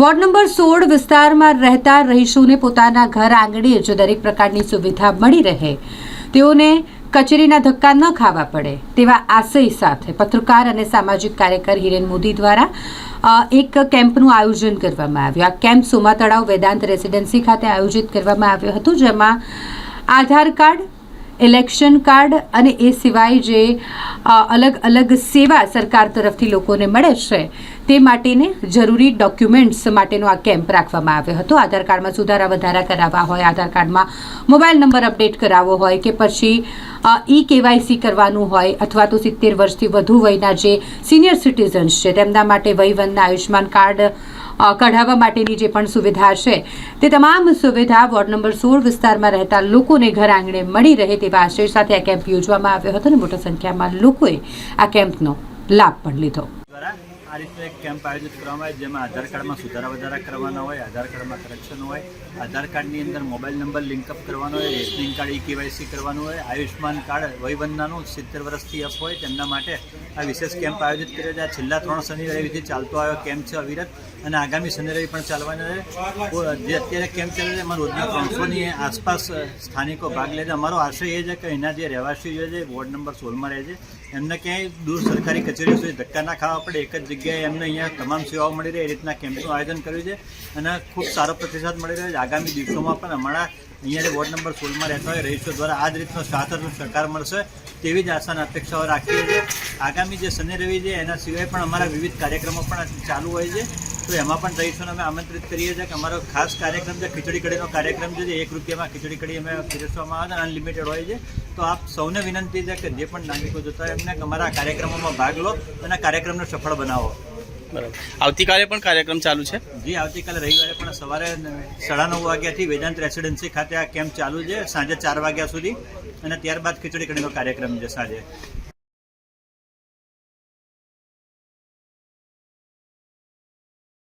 Ward number સોળ વિસ્તારમાં રહેતા રહીશોને પોતાના ઘર આંગણે જ દરેક પ્રકારની સુવિધા મળી રહે. તેઓને કચેરીના ધક્કા ન ખાવા પડે તેવા આશય સાથે પત્રકાર અને સામાજિક કાર્યકર હિરેન મોદી દ્વારા એક કેમ્પનું આયોજન કરવામાં આવ્યું. આ કેમ્પ સોમા તળાવ વેદાંત રેસિડેન્સી ખાતે આયોજિત કરવામાં આવ્યો હતો, જેમાં આધાર કાર્ડ ઇલેક્શન કાર્ડ અને એ સિવાય જે અલગ અલગ સેવા સરકાર તરફથી લોકોને મળે છે, તે માટેને જરૂરી ડોક્યુમેન્ટ્સ માટેનો આ કેમ્પ રાખવામાં આવ્યો હતો. આધાર કાર્ડમાં સુધારા વધારા કરાવવા હોય, આધાર કાર્ડમાં મોબાઈલ નંબર અપડેટ કરાવવો હોય કે પછી ઈ કેવાયસી કરવાનું હોય અથવા તો સિત્તેર વર્ષથી વધુ વયના જે સિનિયર સિટીઝન્સ છે, તેમના માટે વયવનના આયુષ્યમાન કાર્ડ કઢાવવા માટેની જે પણ સુવિધા છે, તે તમામ સુવિધા વોર્ડ નંબર સોળ વિસ્તારમાં રહેતા લોકોને ઘર આંગણે મળી રહે તેવા આશય સાથે આ કેમ્પ યોજવામાં આવ્યો હતો અને મોટા સંખ્યામાં લોકોએ આ કેમ્પનો લાભ પણ લીધો. આ રીતનો એક કેમ્પ આયોજિત કરવામાં આવે, જેમાં આધાર કાર્ડમાં સુધારા વધારા કરવાના હોય, આધાર કાર્ડમાં કરેક્શન હોય, આધાર કાર્ડની અંદર મોબાઈલ નંબર લિંકઅપ કરવાનો હોય, રેશનિંગ કાર્ડ ઈ કેવાયસી કરવાનું હોય, આયુષ્યમાન કાર્ડ વયવંદનાનું સિત્તેર વર્ષથી અપ હોય, તેમના માટે આ વિશેષ કેમ્પ આયોજિત કર્યો છે. આ છેલ્લા ત્રણ શનિ રવિથી ચાલતો આવ્યો કેમ્પ છે અવિરત, અને આગામી શનિ રવિ પણ ચાલવાનો છે. જે અત્યારે કેમ્પ ચાલે છે, એમાં રોજના ત્રણસોની આસપાસ સ્થાનિકો ભાગ લે છે. અમારો આશય એ છે કે અહીંના જે રહેવાસીઓ છે, વોર્ડ નંબર સોળમાં રહે છે, એમને ક્યાંય દૂર સરકારી કચેરીઓ સુધી ધક્કા ના ખાવા પડે, એક જ જગ્યાએ એમને અહીંયા તમામ સેવાઓ મળી રહે એ રીતના કેમ્પનું આયોજન કર્યું છે અને ખૂબ સારો પ્રતિસાદ મળી રહ્યો છે. આગામી દિવસોમાં પણ અમારા અહીંયા વોર્ડ નંબર સોળમાં રહેતા હોય રહીશો દ્વારા આ જ રીતનો સાથ સહકાર મળશે તેવી જ આશા અપેક્ષાઓ રાખીએ છીએ. આગામી જે શનિ રવિ છે એના સિવાય પણ અમારા વિવિધ કાર્યક્રમો પણ ચાલુ હોય છે. તો એમાં પણ રહીશોને અમે આમંત્રિત કરીએ છીએ કે અમારો ખાસ કાર્યક્રમ છે ખીચડી કઢીનો કાર્યક્રમ છે જે એક રૂપિયામાં ખીચડી કઢી અમે પીરસવામાં આવે અનલિમિટેડ હોય છે. તો આપ સૌને વિનંતી છે કે જે પણ નાગરિકો જોતા હોય એમને અમારા કાર્યક્રમોમાં ભાગ લો અને કાર્યક્રમને સફળ બનાવો. બરાબર. આવતીકાલે પણ કાર્યક્રમ ચાલુ છે? જી આવતીકાલે રવિવારે પણ સવારે સાડા નવ વાગ્યાથી વેદાંત રેસિડેન્સી ખાતે આ કેમ્પ ચાલુ છે સાંજે ચાર વાગ્યા સુધી. અને ત્યારબાદ ખીચડી કઢીનો કાર્યક્રમ છે સાંજે.